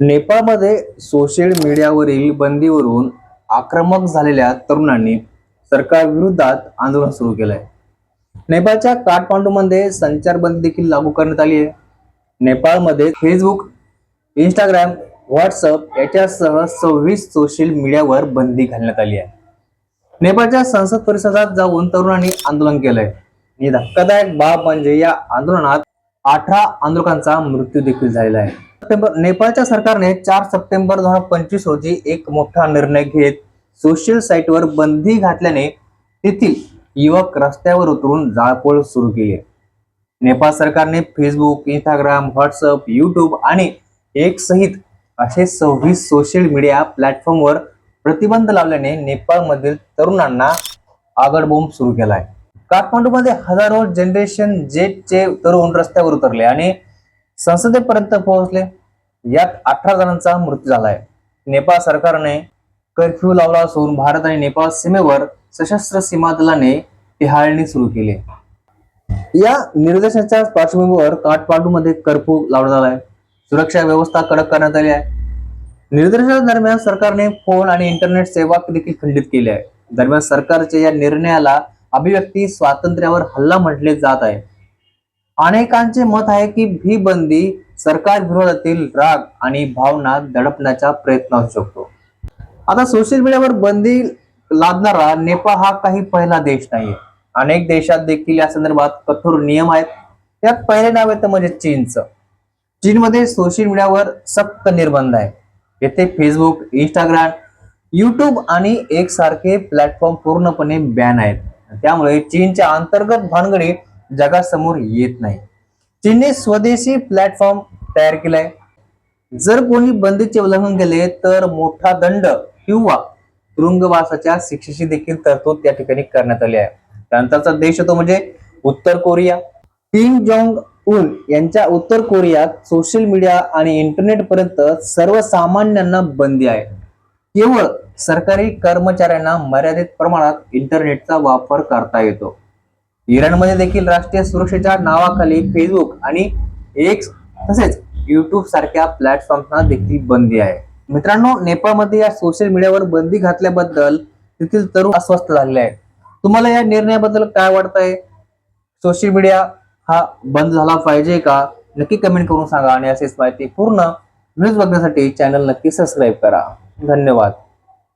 नेपाळमध्ये सोशल मीडियावरील बंदीवरून आक्रमक झालेल्या तरुणांनी सरकारविरोधात आंदोलन सुरू केलंय. नेपाळच्या काठमांडूमध्ये संचारबंदी देखील लागू करण्यात आली आहे. नेपाळमध्ये फेसबुक इंस्टाग्राम व्हॉट्सअप याच्यासह सव्वीस सोशल मीडियावर बंदी घालण्यात आली आहे. नेपाळच्या संसद परिसरात जाऊन तरुणांनी आंदोलन केलंय. आणि धक्कादायक बाब म्हणजे या आंदोलनात अठरा आंदोलकांचा मृत्यू देखील झालेला आहे. सप्टेंबर नेपाळच्या सरकारने चार सप्टेंबर दोन हजार पंचवीस रोजी एक मोठा निर्णय घेत सोशल साईटवर बंदी घातल्याने तेथील युवक रस्त्यावर उतरून जाळपोळ सुरू केली नेपाळ सरकारने फेसबुक इंस्टाग्राम व्हॉट्सअप युट्यूब आणि एक सहित असे सव्वीस सोशल मीडिया प्लॅटफॉर्मवर प्रतिबंध लावल्याने नेपाळमधील तरुणांना आगडबोंब सुरू केलाय काठमांडूमध्ये हजारो जनरेशन जेटचे तरुण रस्त्यावर उतरले आणि संसदेपर्यंत पोहोचले. यात अठरा जणांचा मृत्यू झालाय. नेपाळ सरकारने कर्फ्यू लावला असून भारत आणि नेपाळ सीमेवर सशस्त्र सीमा दलाने टिहाळणी सुरू केली. या निर्देशाच्या पार्श्वभूमीवर काठमांडूमध्ये कर्फ्यू लावण्यात आलाय. सुरक्षा व्यवस्था कडक करण्यात आली आहे. निर्देशादरम्यान सरकारने फोन आणि इंटरनेट सेवा देखील खंडित केली आहे. दरम्यान सरकारच्या या निर्णयाला अभिव्यक्ती स्वातंत्र्यावर हल्ला म्हटले जात आहे. अनेकांचे मत आहे की ही बंदी सरकार विरोधातील राग आणि भावना दडपण्याचा प्रयत्न असू शकतो. आता सोशल मीडियावर बंदी लादणारा नेपाळ हा काही पहिला देश नाहीये. अनेक देशात देखील या संदर्भात कठोर नियम आहेत. त्यात पहिले नाव येतं म्हणजे चीनचं. चीनमध्ये सोशल मीडियावर सक्त निर्बंध आहे. येथे फेसबुक इंस्टाग्राम युट्यूब आणि एक सारखे प्लॅटफॉर्म पूर्णपणे बॅन आहेत. त्यामुळे चीनच्या अंतर्गत भानगडी जगासमोर येत नाही. चीनने स्वदेशी प्लॅटफॉर्म तयार केलाय. जर कोणी बंदीचे उल्लंघन केले तर मोठा दंड किंवा तुरुंगवासाच्या शिक्षेची देखील तरतूद त्या ठिकाणी करण्यात आली आहे. त्यानंतरचा देश होतो म्हणजे उत्तर कोरिया. किम जोंग उन यांच्या उत्तर कोरियात सोशल मीडिया आणि इंटरनेट पर्यंत सर्वसामान्यांना बंदी आहे. केवळ सरकारी कर्मचाऱ्यांना मर्यादित प्रमाणात इंटरनेटचा वापर करता येतो. इराणमध्ये देखील राष्ट्रीय सुरक्षेच्या नावाखाली फेसबुक आणि एक्स तसेच युट्यूब सारख्या प्लॅटफॉर्मना देखील बंदी आहे. मित्रांनो नेपाळमध्ये या सोशल मीडियावर बंदी घातल्याबद्दल तेथील तरुण अस्वस्थ झालेले आहे तुम्हाला या निर्णयाबद्दल काय वाटतंय? सोशल मीडिया हा बंद झाला पाहिजे का? नक्की कमेंट करून सांगा आणि असेच माहिती पूर्ण न्यूज बघण्यासाठी चॅनल नक्की सबस्क्राईब करा. धन्यवाद.